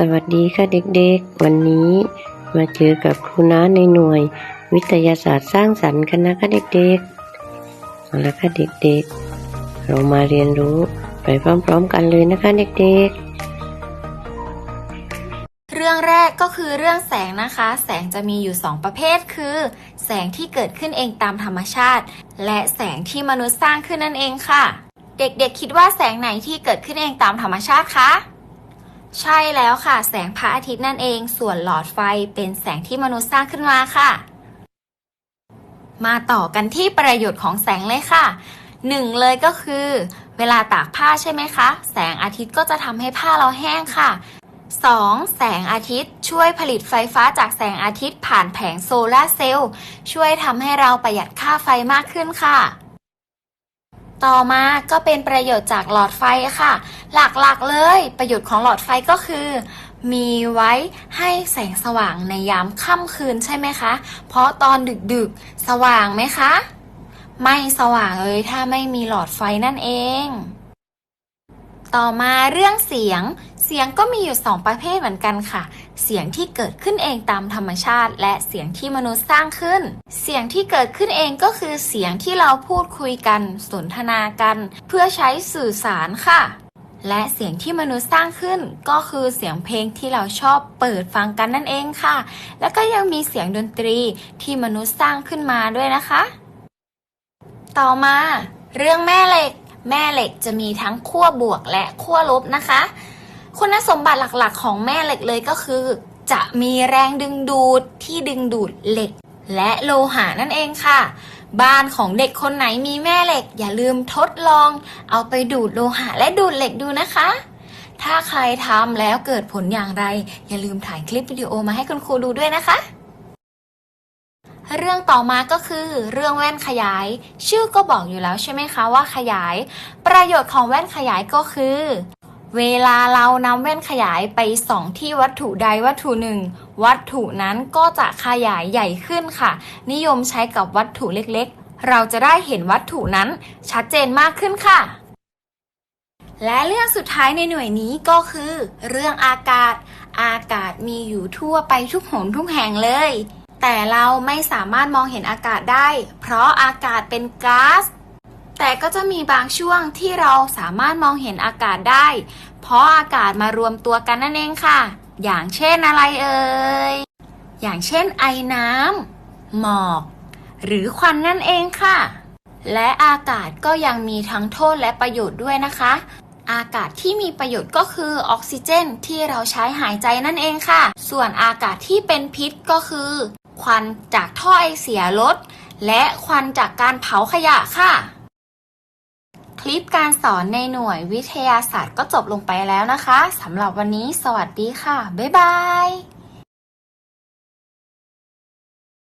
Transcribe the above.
สวัสดีค่ะเด็กๆ วันนี้มาเจอกับครูน้าในหน่วย วิทยาศาสตร์สร้างสรรค์กันนะคะเด็กๆเอาละค่ะเด็กๆ เรามาเรียนรู้ไปพร้อมๆกันเลยนะคะเด็กๆ เรื่องแรกก็คือเรื่องแสงนะคะ แสงจะมีอยู่ 2 ประเภทคือ แสงที่เกิดขึ้นเองตามธรรมชาติ และแสงที่มนุษย์สร้างขึ้นนั่นเองค่ะ เด็กๆ คิดว่าแสงไหนที่เกิดขึ้นเองตามธรรมชาติคะ ใช่แล้วค่ะ แสงพระอาทิตย์นั่นเอง ส่วนหลอดไฟเป็นแสงที่มนุษย์สร้างขึ้นมาค่ะ มาต่อกันที่ประโยชน์ของแสงเลยค่ะหนึ่งเลยก็คือ เวลาตากผ้าใช่ไหมคะ แสงอาทิตย์ก็จะทำให้ผ้าเราแห้งค่ะ 2. แสงอาทิตย์ช่วยผลิตไฟฟ้าจากแสงอาทิตย์ผ่านแผงโซลาร์เซลล์ช่วยทำให้เราประหยัดค่าไฟมากขึ้นค่ะ ต่อมาก็เป็นประโยชน์จากหลอดไฟค่ะ หลักๆเลยประโยชน์ของหลอดไฟก็คือ มีไว้ให้แสงสว่างในยามค่ำคืนใช่ไหมคะ เพราะตอนดึกๆ สว่างไหมคะ ไม่สว่างเลยถ้าไม่มีหลอดไฟนั่นเอง ต่อมาเรื่องเสียง เสียงก็มีอยู่สองประเภทเหมือนกันค่ะ เสียงที่เกิดขึ้นเองตามธรรมชาติ และเสียงที่มนุษย์สร้างขึ้น เสียงที่เกิดขึ้นเองก็คือเสียงที่เราพูดคุยกัน สนทนากัน เพื่อใช้สื่อสารค่ะ และเสียงที่มนุษย์สร้างขึ้น ก็คือเสียงเพลงที่เราชอบเปิดฟังกันนั่นเองค่ะ แล้วก็ยังมีเสียงดนตรีที่มนุษย์สร้างขึ้นมาด้วยนะคะ ต่อมา เรื่องแม่เหล็ก แม่เหล็กจะมีทั้งขั้วบวกและขั้วลบนะคะ คุณสมบัติหลักๆ ของแม่เหล็กเลยก็คือ จะมีแรงดึงดูดที่ดึงดูดเหล็ก และโลหะนั่นเองค่ะ บ้านของเด็กคนไหนมีแม่เหล็ก อย่าลืมทดลอง เอาไปดูดโลหะและดูดเหล็กดูนะคะ ถ้าใครทำแล้วเกิดผลอย่างไร อย่าลืมถ่ายคลิปวิดีโอมาให้คุณครูดูด้วยนะคะ เรื่องต่อมาก็คือเรื่องแว่นขยาย ชื่อก็บอกอยู่แล้วใช่ไหมคะว่าขยาย ประโยชน์ของแว่นขยายก็คือ เวลาเรานำแว่นขยายไปส่องที่วัตถุใดวัตถุหนึ่ง วัตถุนั้นก็จะขยายใหญ่ขึ้นค่ะ นิยมใช้กับวัตถุเล็กๆ เราจะได้เห็นวัตถุนั้นชัดเจนมากขึ้นค่ะ และเรื่องสุดท้ายในหน่วยนี้ก็คือ เรื่องอากาศ อากาศมีอยู่ทั่วไปทุกหนทุกแห่งเลย แต่เราไม่สามารถมองเห็นอากาศได้ เพราะอากาศเป็นก๊าซแต่ก็จะมีบางช่วงที่เราสามารถมองเห็นอากาศได้ เพราะอากาศมารวมตัวกันนั่นเองค่ะ อย่างเช่นอะไรเอ่ย อย่างเช่นไอน้ำหมอก หรือควันนั่นเองค่ะ และอากาศก็ยังมีทั้งโทษและประโยชน์ด้วยนะคะ อากาศที่มีประโยชน์ก็คือออกซิเจนที่เราใช้หายใจนั่นเองค่ะ ส่วนอากาศที่เป็นพิษก็คือ ควันจากท่อไอเสียรถและควันจากการเผาขยะค่ะ คลิปการสอนในหน่วยวิทยาศาสตร์ก็จบลงไปแล้วนะคะสำหรับวันนี้สวัสดีค่ะ บ๊ายบาย